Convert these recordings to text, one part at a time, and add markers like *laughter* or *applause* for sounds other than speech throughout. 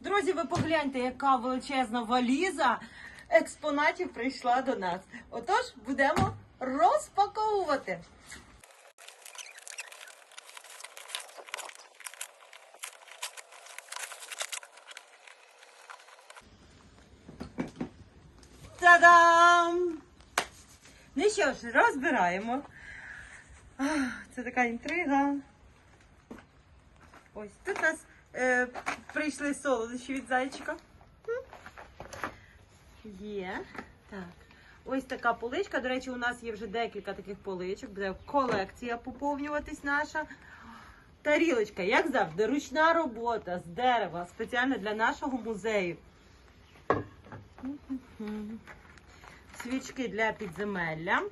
Друзі, ви погляньте, яка величезна валіза експонатів прийшла до нас. Отож, будемо розпаковувати. Та-дам! Ну що ж, розбираємо. Це така інтрига. Ось тут у нас е, прийшли солодощі від зайчика. Є. Так. Ось така поличка. До речі, у нас є вже декілька таких поличок. Буде колекція поповнюватись наша. Тарілочка, як завжди, ручна робота з дерева, спеціально для нашого музею. Свічки для підземелля. Е,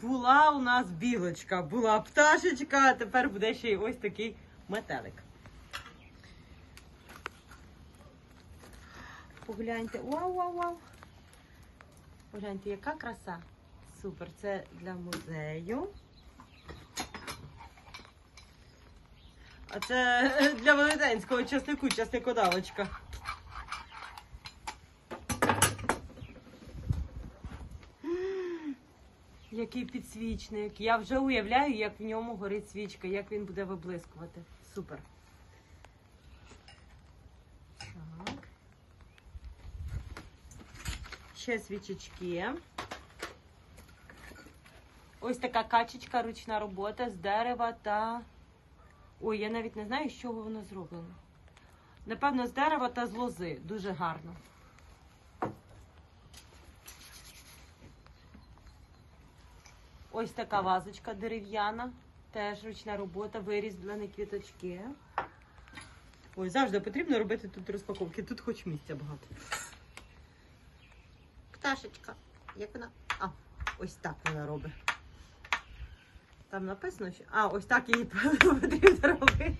була у нас білочка, була пташечка, а тепер буде ще й ось такий метелик. Погляньте, вау, вау, вау. Погляньте, яка краса. Супер, це для музею. А це е, для велетенського часнику, часникодавочка. Який підсвічник. Я вже уявляю, як в ньому горить свічка, як він буде виблискувати. Супер. Так. Ще свічечки. Ось така качечка, ручна робота з дерева та. Ой, я навіть не знаю, з чого воно зроблено. Напевно, з дерева та з лози. Дуже гарно. Ось така вазочка дерев'яна, теж ручна робота, вирізблені квіточки. Ой, завжди потрібно робити тут розпаковки. Тут хоч місця багато. Пташечка. Як вона? А, ось так вона робить. Там написано, що. А, ось так її *laughs* потрібно робити.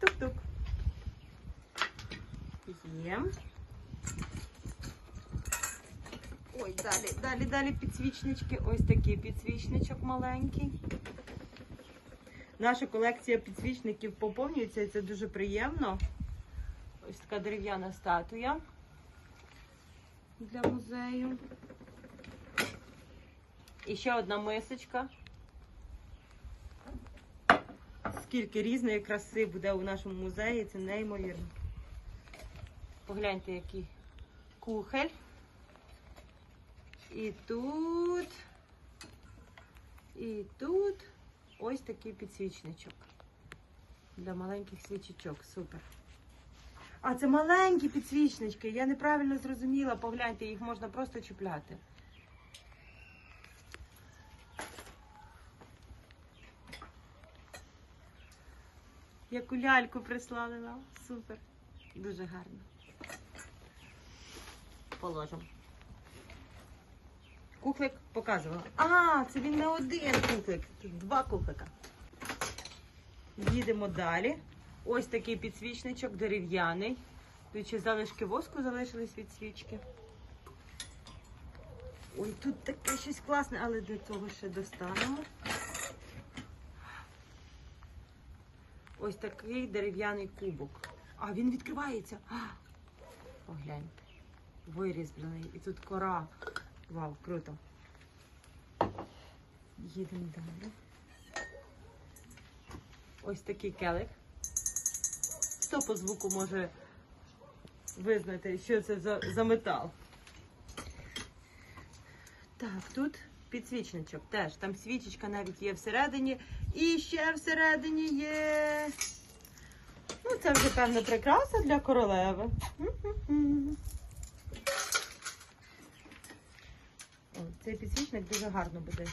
Тук-тук. Є. Ой, далі, далі, далі підсвічнички. Ось такий підсвічничок маленький. Наша колекція підсвічників поповнюється і це дуже приємно. Ось така дерев'яна статуя для музею. І ще одна мисочка. Скільки різної краси буде у нашому музеї, це неймовірно. Погляньте, який кухель. І тут, і тут ось такий підсвічничок. Для маленьких свічечок. Супер. А, це маленькі підсвічнички. Я неправильно зрозуміла. Погляньте, їх можна просто чіпляти. Яку ляльку прислали нам. Супер. Дуже гарно. Положимо. Кухлик показувала. А, це він не один кухлик, два кухлика. Їдемо далі. Ось такий підсвічничок дерев'яний. Тут ще залишки воску залишились від свічки. Ой, тут таке щось класне, але до того ще достанемо. Ось такий дерев'яний кубок. А, він відкривається. Погляньте. Вирізблений. І тут кора. Вау, круто. Їдемо далі. Ось такий келик. Хто по звуку може визнати, що це за, за метал? Так, тут підсвічничок теж. Там свічечка навіть є всередині. І ще всередині є. Ну, це вже певна прикраса для королеви. М-м-м. О, цей підсвічник дуже гарно буде.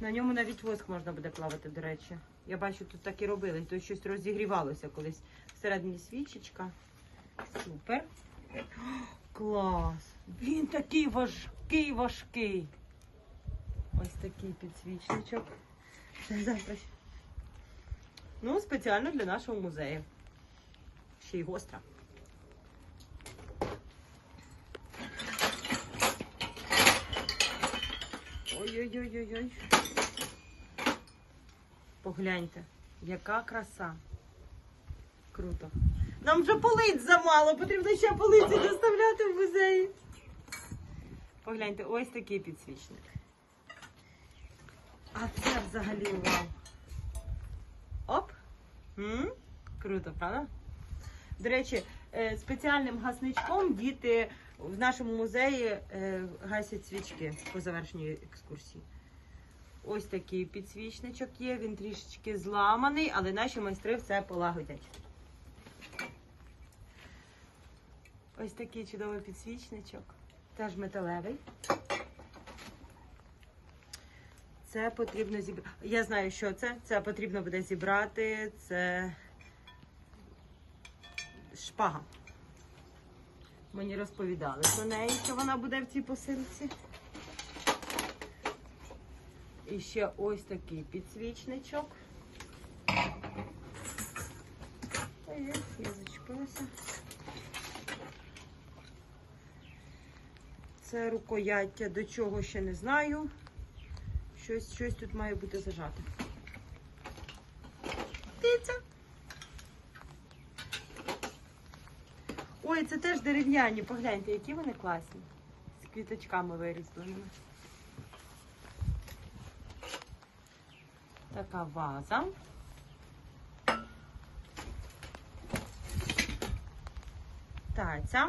На ньому навіть воск можна буде плавати, до речі. Я бачу, тут так і робили. Тут щось розігрівалося колись. Всередині свічечка. Супер. Клас! Він такий важкий, важкий. Ось такий підсвічничок. Завтра. Ну, спеціально для нашого музею. Ще й гостра. Ой-ой-ой-ой-ой. Погляньте. Яка краса. Круто. Нам вже полиць замало, потрібно ще полиці доставляти в музеї. Погляньте, ось такий підсвічник. А це взагалі вау. Оп! М? Круто, правда? До речі, е, спеціальним гасничком діти в нашому музеї е, гасять свічки по завершенню екскурсії. Ось такий підсвічничок є, він трішечки зламаний, але наші майстри все полагодять. Ось такий чудовий підсвічничок. Теж металевий. Це потрібно зібрати. Я знаю, що це. Це потрібно буде зібрати. Це шпага. Мені розповідали про неї, що вона буде в цій посилці. І ще ось такий підсвічничок. Ой, я зачепилася. Це рукояття, до чого ще не знаю. Щось, щось тут має бути зажате. Ой, це теж дерев'яні. Погляньте, які вони класні. З квіточками вирізбленими. Така ваза. Таця.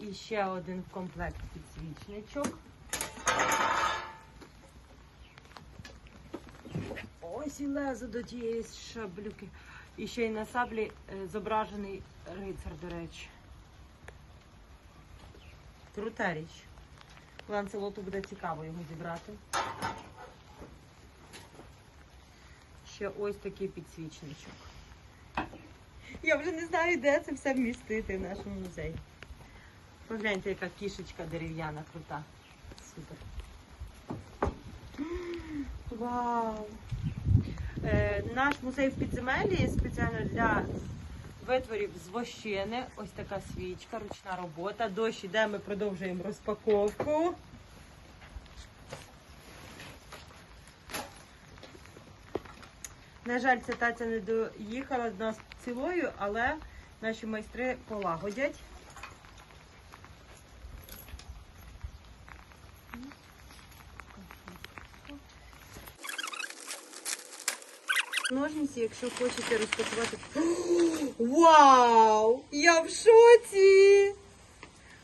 І ще один комплект підсвічничок. Ось і лезо до тієї шаблюки. І ще й на саблі е, зображений рицар, до речі. Крута річ. Ланцелоту буде цікаво його зібрати. Ще ось такий підсвічничок. Я вже не знаю, де це все вмістити в нашому музеї. Погляньте, яка кішечка дерев'яна крута. Супер. *gasps* Вау! Е, наш музей в підземеллі спеціально для витворів з вощини. Ось така свічка, ручна робота. Дощ іде, ми продовжуємо розпаковку. На жаль, ця таця не доїхала до нас цілою, але наші майстри полагодять. Ножниці, якщо хочете розпакувати. *gasps* Вау! Я в шоці!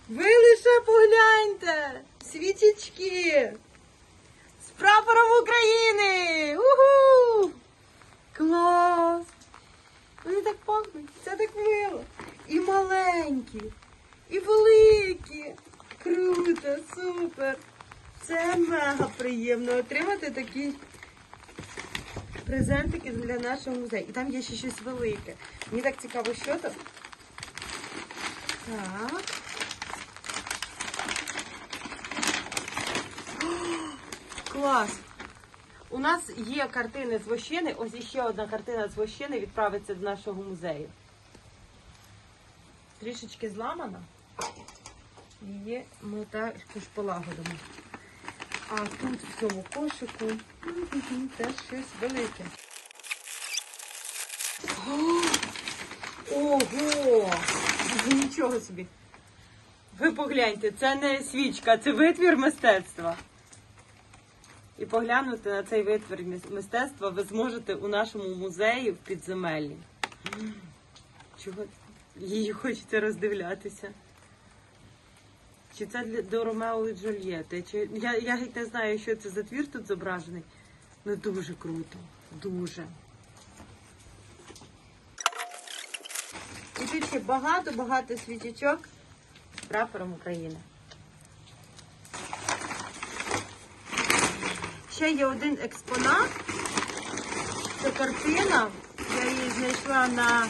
Ви лише погляньте! Свічечки! З прапором України! Угу! Клас! Вони так пахнуть, це так мило. І маленькі, і великі. Круто, супер! Це мега приємно отримати такі презентики для нашого музею. І там є ще щось велике. Мені так цікаво, що там. Так. Клас! У нас є картини з Вощини. Ось іще одна картина з Вощини відправиться до нашого музею. Трішечки зламана. Її ми також полагодимо. А тут в цьому кошику теж щось велике. Ого! Нічого собі. Ви погляньте, це не свічка, це витвір мистецтва. І поглянути на цей витвір мистецтва ви зможете у нашому музеї в підземеллі. Чого її хочеться роздивлятися? Чи це для до Ромео і Джульєти? Чи я, я геть не знаю, що це за твір тут зображений. Ну дуже круто. Дуже. І тут ще багато-багато свічечок з прапором України. Ще є один експонат. Це картина. Я її знайшла на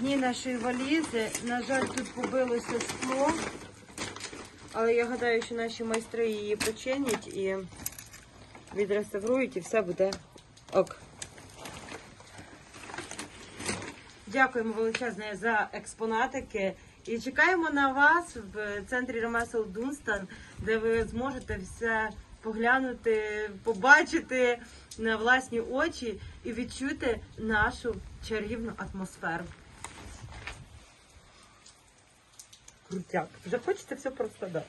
дні нашої валізи. На жаль, тут побилося скло. Але я гадаю, що наші майстри її починять і відреставрують, і все буде ок. Дякуємо величезне за експонатики. І чекаємо на вас в центрі ремесел Дунстан, де ви зможете все поглянути, побачити на власні очі і відчути нашу чарівну атмосферу. Крутяк. Вже хочеться все просто дати.